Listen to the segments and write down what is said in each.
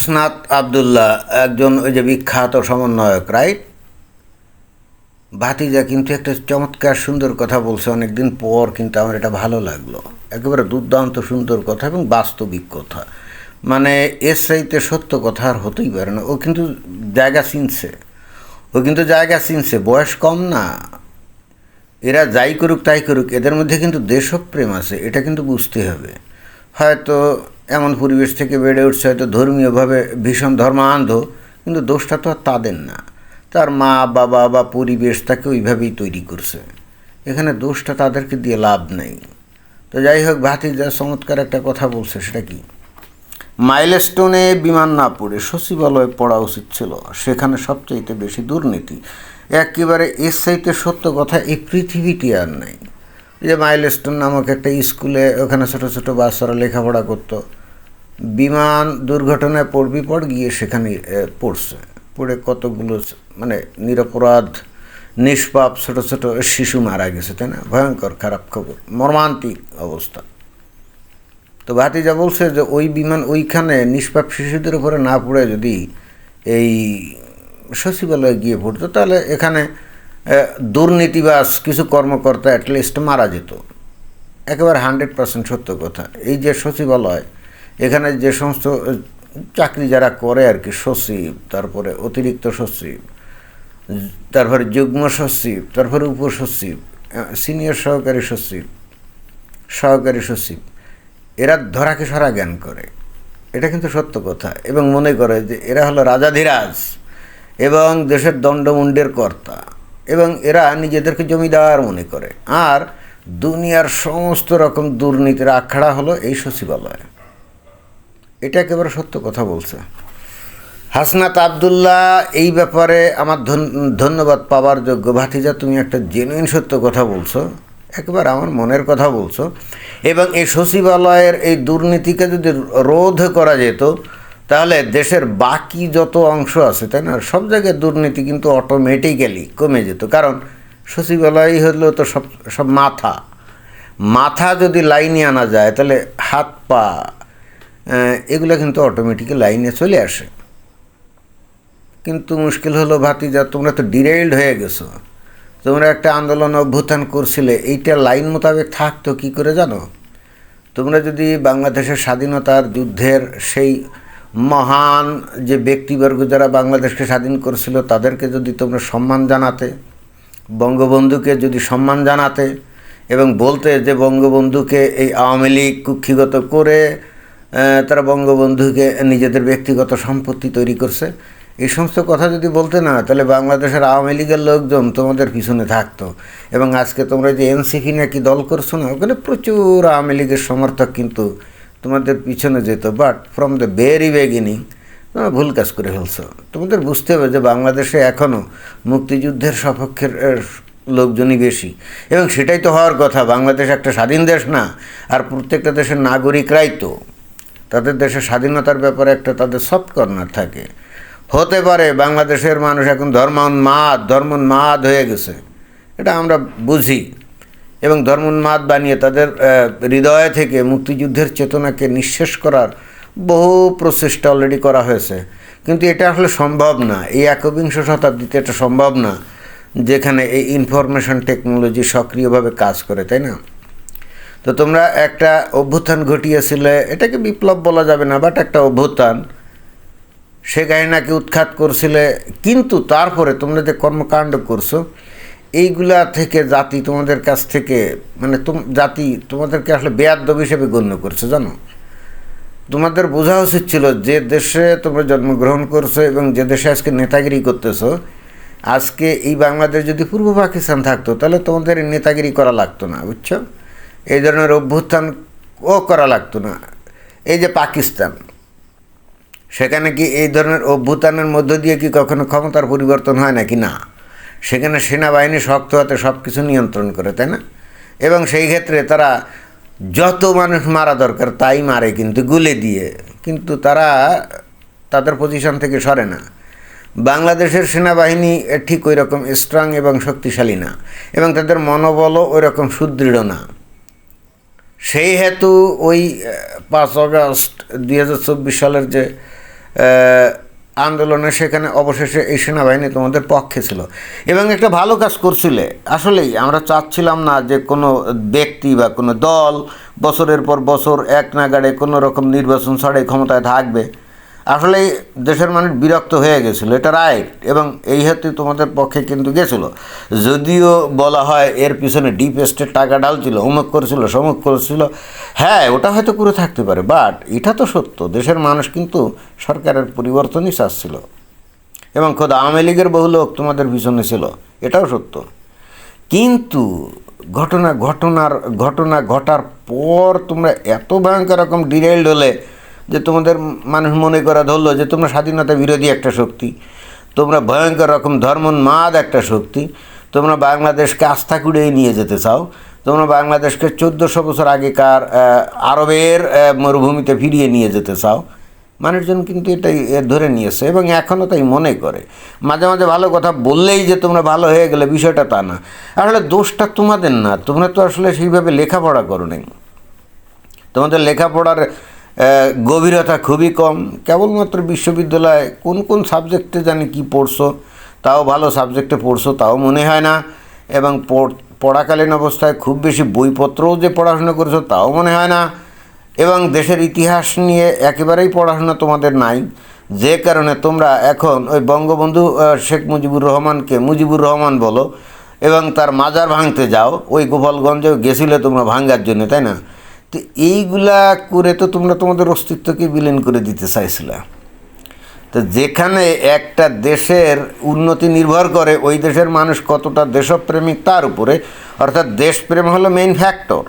হাসনাত আবদুল্লাহ একজন ওই যে বিখ্যাত সমন্বয়ক রাইট ভাতিজা কিন্তু একটা চমৎকার সুন্দর কথা বলছে, অনেকদিন পর কিন্তু আমার এটা ভালো লাগল। একেবারে দুর্দান্ত সুন্দর কথা এবং বাস্তবিক কথা। মানে এর সাইতে সত্য কথা আর হতেই পারে না। ও কিন্তু জায়গা চিনছে। ও কিন্তু জায়গা চিনছে। বয়স কম না। এরা যাই করুক, তাই করুক, এদের মধ্যে কিন্তু দেশপ্রেম আছে, এটা কিন্তু বুঝতে হবে। হয়তো এমন পরিবেশ থেকে বেড়ে উঠছে হয়তো ধর্মীয়ভাবে ভীষণ ধর্মান্ধ, কিন্তু দোষটা তো আর তাদের না। তার মা, বাবা বা পরিবেশ তাকে ওইভাবেই তৈরি করছে। এখানে দোষটা তাদেরকে দিয়ে লাভ নেই। তো যাই হোক, ভাতিজা চমৎকার একটা কথা বলছে, সেটা কি? মাইলস্টোনে বিমান না পড়ে সচিবালয়ে পড়া উচিত ছিল। সেখানে সবচাইতে বেশি দুর্নীতি। একেবারে এর চাইতে সত্য কথা এই পৃথিবীটি আর নাই। যে মাইলস্টোন নামক একটা স্কুলে ওখানে ছোটো ছোটো বাচ্চারা লেখাপড়া করতো। বিমান দুর্ঘটনায় পড়বি পর গিয়ে সেখানে পড়ছে। পড়ে কতগুলো মানে নিরপরাধ, নিষ্পাপ ছোট ছোট শিশু মারা গেছে, তাই না? ভয়ঙ্কর, খারাপ খবর, মর্মান্তিক অবস্থা। তো ভাতিজা বলছে যে ওই বিমান ওইখানে নিষ্পাপ শিশুদের উপরে না পড়ে যদি এই সচিবালয়ে গিয়ে পড়তো, তাহলে এখানে দুর্নীতিবাস কিছু কর্মকর্তা অ্যাটলিস্ট মারা যেত। একেবারে হান্ড্রেড পার্সেন্ট সত্য কথা। এই যে সচিবালয় এখানে যে সমস্ত চাকরি যারা করে আর কি, সচিব, তারপরে অতিরিক্ত সচিব, তারপরে যুগ্ম সচিব, তারপরে উপসচিব সিনিয়র সহকারী সচিব সহকারী সচিব, এরা ধরাকে সারা জ্ঞান করে? এটা কিন্তু সত্য কথা। এবং মনে করে যে এরা হলো রাজাধিরাজ এবং দেশের দণ্ডমুণ্ডের কর্তা এবং এরা নিজেদেরকে জমিদার মনে করে। আর দুনিয়ার সমস্ত রকম দুর্নীতির আখড়া হলো এই সচিবালয়। এটা একেবারে সত্য কথা বলছে। হাসনাত আবদুল্লাহ, এই ব্যাপারে আমার ধন- ধন্যবাদ পাওয়ার যোগ্য ভাতিজা, তুমি একটা জেনুইন সত্য কথা বলছো, একবার আমার মনের কথা বলছো। এবং এই সচিবালয়ের এই দুর্নীতিকে যদি রোধ করা যেত, তাহলে দেশের বাকি যত অংশ আছে, তাই না, সব জায়গায় দুর্নীতি কিন্তু অটোমেটিক্যালি কমে যেত। কারণ সচিবালয় হলো তো সব সব মাথা। মাথা যদি লাইনে আনা যায়, তাহলে হাত পা এগুলো কিন্তু অটোমেটিক্যালি লাইনে চলে আসে। কিন্তু মুশকিল হলো ভাতিজা, তোমরা তো ডিরেইলড হয়ে গেছো। তোমরা একটা আন্দোলন অভ্যুত্থান করছিলে, এইটা লাইন মোতাবেক থাকতো, কী করে জানো? তোমরা যদি বাংলাদেশের স্বাধীনতার যুদ্ধের সেই মহান যে ব্যক্তিবর্গ যারা বাংলাদেশকে স্বাধীন করেছিল, তাদেরকে যদি তোমরা সম্মান জানাতে, বঙ্গবন্ধুকে যদি সম্মান জানাতে এবং বলতে যে বঙ্গবন্ধুকে এই আওয়ামী লীগ কুক্ষিগত করে তারা বঙ্গবন্ধুকে নিজেদের ব্যক্তিগত সম্পত্তি তৈরি করছে। এই সমস্ত কথা যদি বলতে না, তাহলে বাংলাদেশের আওয়ামী লীগের লোকজন তোমাদের পিছনে থাকতো। এবং আজকে তোমরা যে এনসিপি নাকি দল করছ না, ওখানে প্রচুর আওয়ামী লীগের সমর্থক কিন্তু তোমাদের পিছনে যেত। But from the very beginning তোমরা ভুল কাজ করে ফেলছো। তোমাদের বুঝতে হবে যে বাংলাদেশে এখনও মুক্তিযুদ্ধের সপক্ষের লোকজনই বেশি। এবং সেটাই তো হওয়ার কথা, বাংলাদেশ একটা স্বাধীন দেশ না, আর প্রত্যেকটা দেশের নাগরিকরাই তো। তাদের দেশের স্বাধীনতার ব্যাপারে একটা তাদের সফট কর্নার থাকে। হতে পারে বাংলাদেশের মানুষ এখন ধর্মোন্মাদ ধর্মোন্মাদ হয়ে গেছে। এটা আমরা বুঝি। এবং ধর্মোন্মাদ বানিয়ে তাদের হৃদয় থেকে মুক্তিযুদ্ধের চেতনাকে নিঃশেষ করার বহু প্রচেষ্টা অলরেডি করা হয়েছে। কিন্তু এটা আসলে সম্ভব না। এই একবিংশ শতাব্দীতে এটা সম্ভব না, যেখানে এই ইনফরমেশন টেকনোলজি সক্রিয়ভাবে কাজ করে, তাই না? তো তোমরা একটা অভ্যুত্থান ঘটিয়েছিলে, এটাকে বিপ্লব বলা যাবে না বাট একটা অভ্যুত্থান। সে গাহিনাকে উৎখাত করছিলে, কিন্তু তারপরে তোমরা যে কর্মকাণ্ড করছ, এইগুলা থেকে জাতি তোমাদের কাছ থেকে মানে জাতি তোমাদেরকে আসলে বেয়াদ্দব হিসেবে গণ্য করছে, জানো? তোমাদের বোঝা উচিত ছিল যে দেশে তোমরা জন্মগ্রহণ করছ এবং যে দেশে আজকে নেতাগিরি করতেছো, আজকে এই বাংলাদেশ যদি পূর্ব পাকিস্তান থাকতো, তাহলে তোমাদের নেতাগিরি করা লাগতো না, বুঝছ? এই ধরনের অভ্যুত্থান ও করা লাগতো না। এই যে পাকিস্তান, সেখানে কি এই ধরনের অভ্যুত্থানের মধ্য দিয়ে কি কখনো ক্ষমতার পরিবর্তন হয় নাকি না? সেখানে সেনাবাহিনী শক্ত হাতে সব কিছু নিয়ন্ত্রণ করে, তাই না? এবং সেই ক্ষেত্রে তারা যত মানুষ মারা দরকার তাই মারে কিন্তু গুলে দিয়ে। কিন্তু তারা তাদের পজিশন থেকে সরে না। বাংলাদেশের সেনাবাহিনী ঠিক ওই রকম স্ট্রং এবং শক্তিশালী না। এবং তাদের মনোবলও ওই রকম সুদৃঢ় না। সেই হেতু ওই পাঁচ অগস্ট দুই সালের যে আন্দোলনে সেখানে অবশেষে এই সেনাবাহিনী তোমাদের পক্ষে ছিল। এবং একটা ভালো কাজ করছিলে। আসলেই আমরা চাচ্ছিলাম না যে কোনো ব্যক্তি বা কোনো দল বছরের পর বছর এক নাগাড়ে কোনো রকম নির্বাচন ছাড়াই ক্ষমতায় থাকবে। আসলে দেশের মানুষ বিরক্ত হয়ে গেছিল, এটা রাইট এবং এই হেতু তোমাদের পক্ষে কিন্তু গেছিল। যদিও বলা হয় এর পিছনে ডিপ স্টেট টাকা ডালছিল অমুক করেছিল, সমুক করেছিল হ্যাঁ ওটা হয়তো করে থাকতে পারে বাট এটা তো সত্য, দেশের মানুষ কিন্তু সরকারের পরিবর্তনই চাচ্ছিল। এবং খোদ, আওয়ামী লীগের বহু লোক তোমাদের পিছনে ছিল, এটাও সত্য। কিন্তু ঘটনা, ঘটনার, ঘটনা ঘটার পর তোমরা এত ভয়ঙ্কর রকম ডিরেল্ড হলে যে তোমাদের মানুষ মনে করা ধরলো যে তোমরা স্বাধীনতা বিরোধী একটা শক্তি, তোমরা ভয়ঙ্কর রকম ধর্মোন্মাদ একটা শক্তি, তোমরা বাংলাদেশকে আস্থা কুড়িয়ে নিয়ে যেতে চাও, তোমরা বাংলাদেশকে চোদ্দোশো বছর আগেকার আরবের মরুভূমিতে ফিরিয়ে নিয়ে যেতে চাও। মানুষজন কিন্তু এটাই ধরে নিয়েছে এবং এখনও তাই মনে করে। মাঝে মাঝে ভালো কথা বললেই যে তোমরা ভালো হয়ে গেলে বিষয়টা তা না। আসলে দোষটা তোমাদের না, তোমরা তো আসলে সেইভাবে লেখাপড়া করো নাই। তোমাদের লেখাপড়ার গভীরতা খুবই কম। কেবলমাত্র বিশ্ববিদ্যালয়ে কোন কোন সাবজেক্টে জানি কি পড়ছো, তাও ভালো সাবজেক্টে পড়ছো তাও মনে হয় না। এবং পড়- পড়াকালীন অবস্থায় খুব বেশি বইপত্রও যে পড়াশোনা করেছ তাও মনে হয় না। এবং দেশের ইতিহাস নিয়ে একেবারেই পড়াশোনা তোমাদের নাই। যে কারণে তোমরা এখন ওই বঙ্গবন্ধু শেখ মুজিবুর রহমানকে মুজিবুর রহমান বলো, এবং তার মাজার ভাঙতে যাও। ওই গোপালগঞ্জেও গেছিলে তোমরা ভাঙ্গার জন্য, তাই না? তো এইগুলা করে তো তোমরা তোমাদের অস্তিত্বকে বিলীন করে দিতে চাইছিলে। তো যেখানে একটা দেশের উন্নতি নির্ভর করে, ওই দেশের মানুষ কতটা দেশপ্রেমিক তার উপরে। অর্থাৎ দেশপ্রেম হলো মেইন ফ্যাক্টর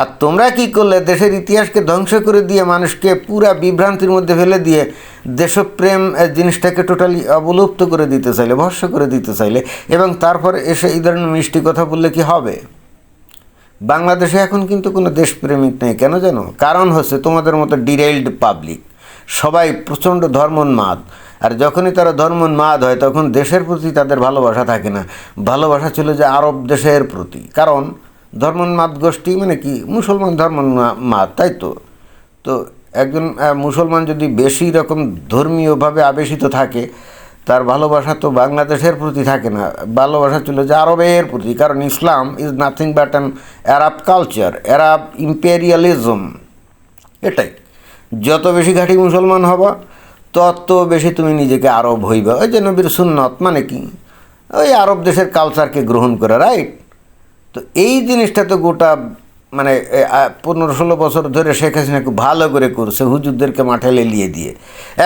আর তোমরা কি করলে, দেশের ইতিহাসকে ধ্বংস করে দিয়ে, মানুষকে পুরা বিভ্রান্তির মধ্যে ফেলে দিয়ে, দেশপ্রেম জিনিসটাকে টোটালি অবলুপ্ত করে দিতে চাইলে ভস্য করে দিতে চাইলে, এবং তারপর এসে এই ধরনের মিষ্টি কথা বললে কি হবে? বাংলাদেশে এখন কিন্তু কোনো দেশপ্রেমিক নেই। কেন জানো? কারণ হচ্ছে তোমাদের মতো ডিরেইলড পাবলিক। সবাই প্রচণ্ড ধর্মোন্মাদ। আর যখনই তারা ধর্মোন্মাদ হয়, তখন দেশের প্রতি তাদের ভালোবাসা থাকে না। ভালোবাসা ছিল যে আরব দেশের প্রতি। কারণ ধর্মোন্মাদ গোষ্ঠী মানে কি? মুসলমান ধর্মোন্মাদ, তাই তো? তো একজন মুসলমান যদি বেশি রকম ধর্মীয়ভাবে আবেশিত থাকে তার ভালোবাসা তো বাংলাদেশের প্রতি থাকে না, ভালোবাসা ছিল যে আরবের প্রতি, কারণ Islam is nothing but an Arab culture Arab imperialism এটাই। যত বেশি ঘাঁটি মুসলমান হবা, তত বেশি তুমি নিজেকে আরব হইবা। ওই যে নবীর সুন্নত মানে কি? ওই আরব দেশের কালচারকে গ্রহণ করে রাইট তো এই জিনিসটা তো গোটা মানে পনেরো ষোলো বছর ধরে শেখ হাসিনা খুব ভালো করে করছে, হুজুরদেরকে মাঠে লেলিয়ে দিয়ে।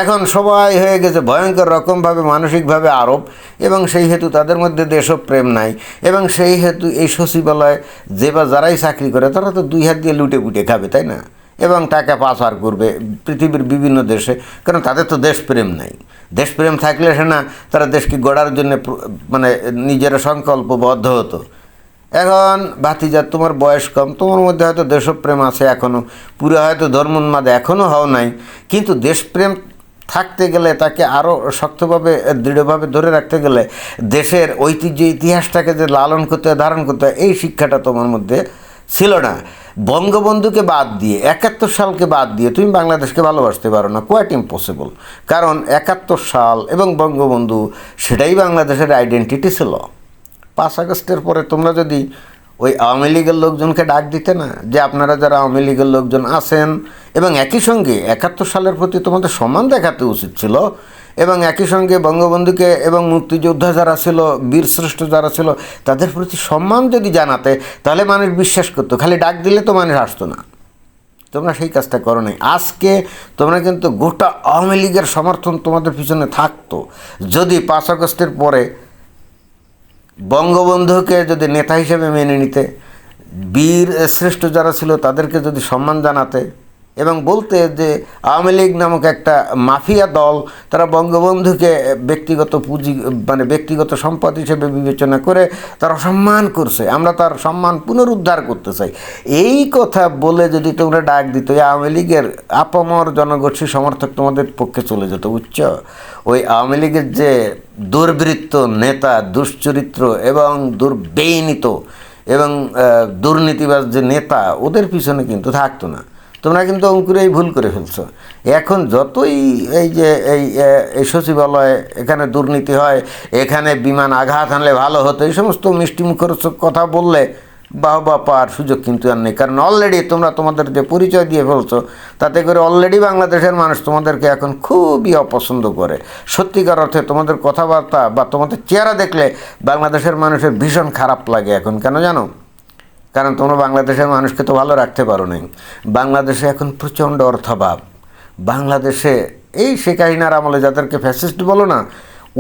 এখন সবাই হয়ে গেছে ভয়ঙ্কর রকমভাবে, মানসিকভাবে আরোপ, এবং সেই হেতু তাদের মধ্যে দেশপ্রেম নাই, এবং সেই হেতু এই সচিবালয় যে বা যারাই চাকরি করে, তারা তো দুই হাত দিয়ে লুটে পুটে খাবে, তাই না? এবং টাকা পাচার করবে পৃথিবীর বিভিন্ন দেশে, কারণ তাদের তো দেশপ্রেম নাই। দেশপ্রেম থাকলে সে না, তারা দেশকে গড়ার জন্য মানে নিজেরা সংকল্পবদ্ধ হতো। এখন ভাতিজা, তোমার বয়স কম, তোমার মধ্যে হয়তো দেশপ্রেম আছে এখনও পুরো হয়তো ধর্মোন্মাদ এখনও হও নাই। কিন্তু দেশপ্রেম থাকতে গেলে, তাকে আরও শক্তভাবে, দৃঢ়ভাবে ধরে রাখতে গেলে, দেশের ঐতিহ্য, ইতিহাসটাকে যে লালন করতে হয়, ধারণ করতে হয়, এই শিক্ষাটা তোমার মধ্যে ছিল না। বঙ্গবন্ধুকে বাদ দিয়ে, একাত্তর সালকে বাদ দিয়ে, তুমি বাংলাদেশকে ভালোবাসতে পারো না কোয়াইট ইম্পসিবল কারণ একাত্তর সাল এবং বঙ্গবন্ধু, সেটাই বাংলাদেশের আইডেন্টিটি ছিল। পাঁচ আগস্টের পরে তোমরা যদি ওই আওয়ামী লীগের লোকজনকে ডাক দিতে না, যে আপনারা যারা আওয়ামী লীগের লোকজন আছেন, এবং একই সঙ্গে একাত্তর সালের প্রতি তোমাদের সম্মান দেখাতে উচিত ছিল, এবং একই সঙ্গে বঙ্গবন্ধুকে এবং মুক্তিযোদ্ধা যারা ছিল, বীরশ্রেষ্ঠ যারা ছিল, তাদের প্রতি সম্মান যদি জানাতে, তাহলে মানুষ বিশ্বাস করতো, খালি ডাক দিলে তো মানুষ আসতো না। তোমরা সেই কাজটা করো নাই। আজকে তোমরা কিন্তু গোটা আওয়ামী লীগের সমর্থন তোমাদের পিছনে থাকতো। যদি পাঁচ আগস্টের পরে বঙ্গবন্ধুকে যদি নেতা হিসেবে মেনে নিতে বীর শ্রেষ্ঠ যারা ছিল তাদেরকে যদি সম্মান জানাতে এবং বলতে যে আওয়ামী লীগ নামক একটা মাফিয়া দল, তারা বঙ্গবন্ধুকে ব্যক্তিগত পুঁজি মানে ব্যক্তিগত সম্পদ হিসেবে বিবেচনা করে তারা সম্মান করছে। আমরা তার সম্মান পুনরুদ্ধার করতে চাই। এই কথা বলে যদি তোমরা ডাক দিত আওয়ামী লীগের আপামর জনগোষ্ঠী সমর্থক তোমাদের পক্ষে চলে যেত উচ্চ ওই আওয়ামী লীগের যে দুর্বৃত্ত নেতা, দুশ্চরিত্র এবং দুর্বেইনিত এবং দুর্নীতিবাজ যে নেতা, ওদের পিছনে কিন্তু থাকতো না। তোমরা কিন্তু অঙ্কুরেই ভুল করে ফেলছো। এখন যতই এই যে এই সচিবালয়ে, এখানে দুর্নীতি হয়, এখানে বিমান আঘাত আনলে ভালো হতো, এই সমস্ত মিষ্টি মুখের কথা বললে বাহ বা পাওয়ার সুযোগ কিন্তু আর নেই। কারণ অলরেডি তোমরা তোমাদের যে পরিচয় দিয়ে ফেলছো, তাতে করে অলরেডি বাংলাদেশের মানুষ তোমাদেরকে এখন খুবই অপছন্দ করে। সত্যিকার অর্থে তোমাদের কথাবার্তা বা তোমাদের চেহারা দেখলে বাংলাদেশের মানুষের ভীষণ খারাপ লাগে এখন। কেন জানো? কারণ তোমরা বাংলাদেশের মানুষকে তো ভালো রাখতে পারো নাই। বাংলাদেশে এখন প্রচণ্ড অর্থাভাব। বাংলাদেশে এই শেখ হাসিনার আমলে যাদেরকে ফ্যাসিস্ট বলো না,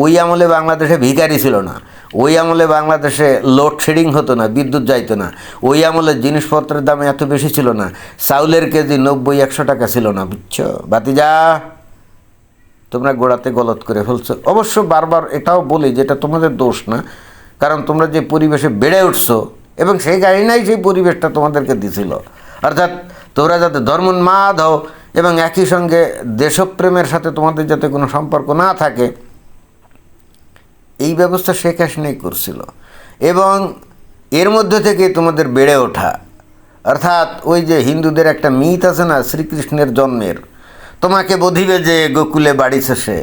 ওই আমলে বাংলাদেশে ভিখারি ছিল না। ওই আমলে বাংলাদেশে লোডশেডিং হতো না, বিদ্যুৎ যাইতো না। ওই আমলে জিনিসপত্রের দাম এত বেশি ছিল না। চাউলের কেজি নব্বই, একশো টাকা ছিল না, বুঝছ? বাতিজা তোমরা গোড়াতে গলত করে ফেলছো। অবশ্য বারবার এটাও বলি যেটা তোমাদের দোষ না, কারণ তোমরা যে পরিবেশে বেড়ে উঠছো এবং সেই গাড়িনাই সেই পরিবেশটা তোমাদেরকে দিছিল। অর্থাৎ তোমরা যাতে ধর্মোন্মাদ হও এবং একই সঙ্গে দেশপ্রেমের সাথে তোমাদের যাতে কোনো সম্পর্ক না থাকে, এই ব্যবস্থা শেখ হাসিনাই করছিল। এবং এর মধ্যে থেকে তোমাদের বেড়ে ওঠা। অর্থাৎ ওই যে হিন্দুদের একটা মিথ আছে না, শ্রীকৃষ্ণের জন্মের? তোমাকে বধিবে যে গোকুলে বাড়ি শেষে।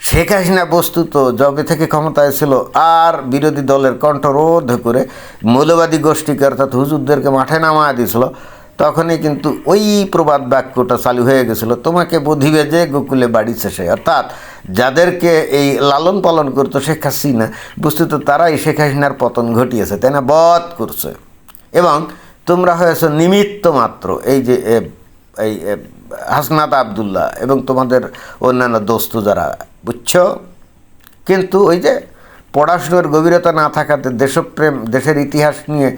শেখ হাসিনা বস্তুত জবে থেকে ক্ষমতায় ছিল আর বিরোধী দলের কণ্ঠরোধ করে মৌলবাদী গোষ্ঠীকে অর্থাৎ হুজুরদেরকে মাঠে নামা দিয়েছিল, তখনই কিন্তু ওই প্রবাদ বাক্যটা চালু হয়ে গেছিল, তোমাকে বধিবে যে গোকুলে বাড়ি শেষে। অর্থাৎ যাদেরকে এই লালন পালন করতো শেখ হাসিনা, বস্তুত তারাই শেখ হাসিনার পতন ঘটিয়েছে, তাই না? বধ করছে। এবং তোমরা হয়েছো নিমিত্ত মাত্র, এই যে এই হাসনাত আবদুল্লাহ এবং তোমাদের অন্যান্য দোস্ত যারা, বুঝছ? কিন্তু ওই যে পড়াশুনোর গভীরতা না থাকাতে দেশপ্রেম, দেশের ইতিহাস নিয়ে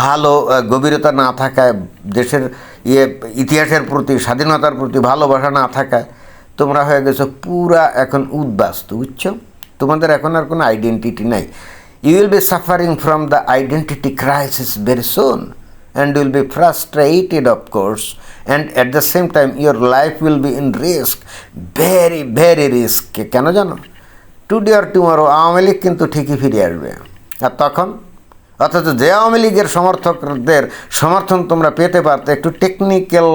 ভালো গভীরতা না থাকায়, দেশের ইয়ে ইতিহাসের প্রতি, স্বাধীনতার প্রতি ভালোবাসা না থাকায় তোমরা হয়ে গেছো পুরা এখন উদ্বাস্তু, বুঝছ? তোমাদের এখন আর কোনো আইডেন্টিটি নাই। You will be suffering from the identity crisis very soon and will be frustrated, of course. And at the same time, your life will be in risk. Very very risk কেন জানো? Today আর tomorrow Awami League কিন্তু ঠিকই ফিরে আসবে। আর তখন? অথচ যে আওয়ামী লীগের সমর্থকদের সমর্থন তোমরা পেতে পারতে, একটু টেকনিক্যাল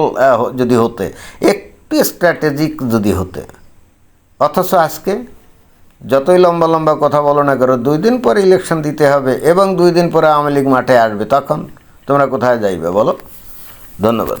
যদি হতে, একটু স্ট্র্যাটেজিক যদি হতে। অথচ আজকে যতই লম্বা লম্বা কথা বলো না করো দুই দিন পরে ইলেকশন দিতে হবে এবং দুই দিন পরে আওয়ামী লীগ মাঠে আসবে। তখন তোমরা কোথায় যাইবে বলো? ধন্যবাদ।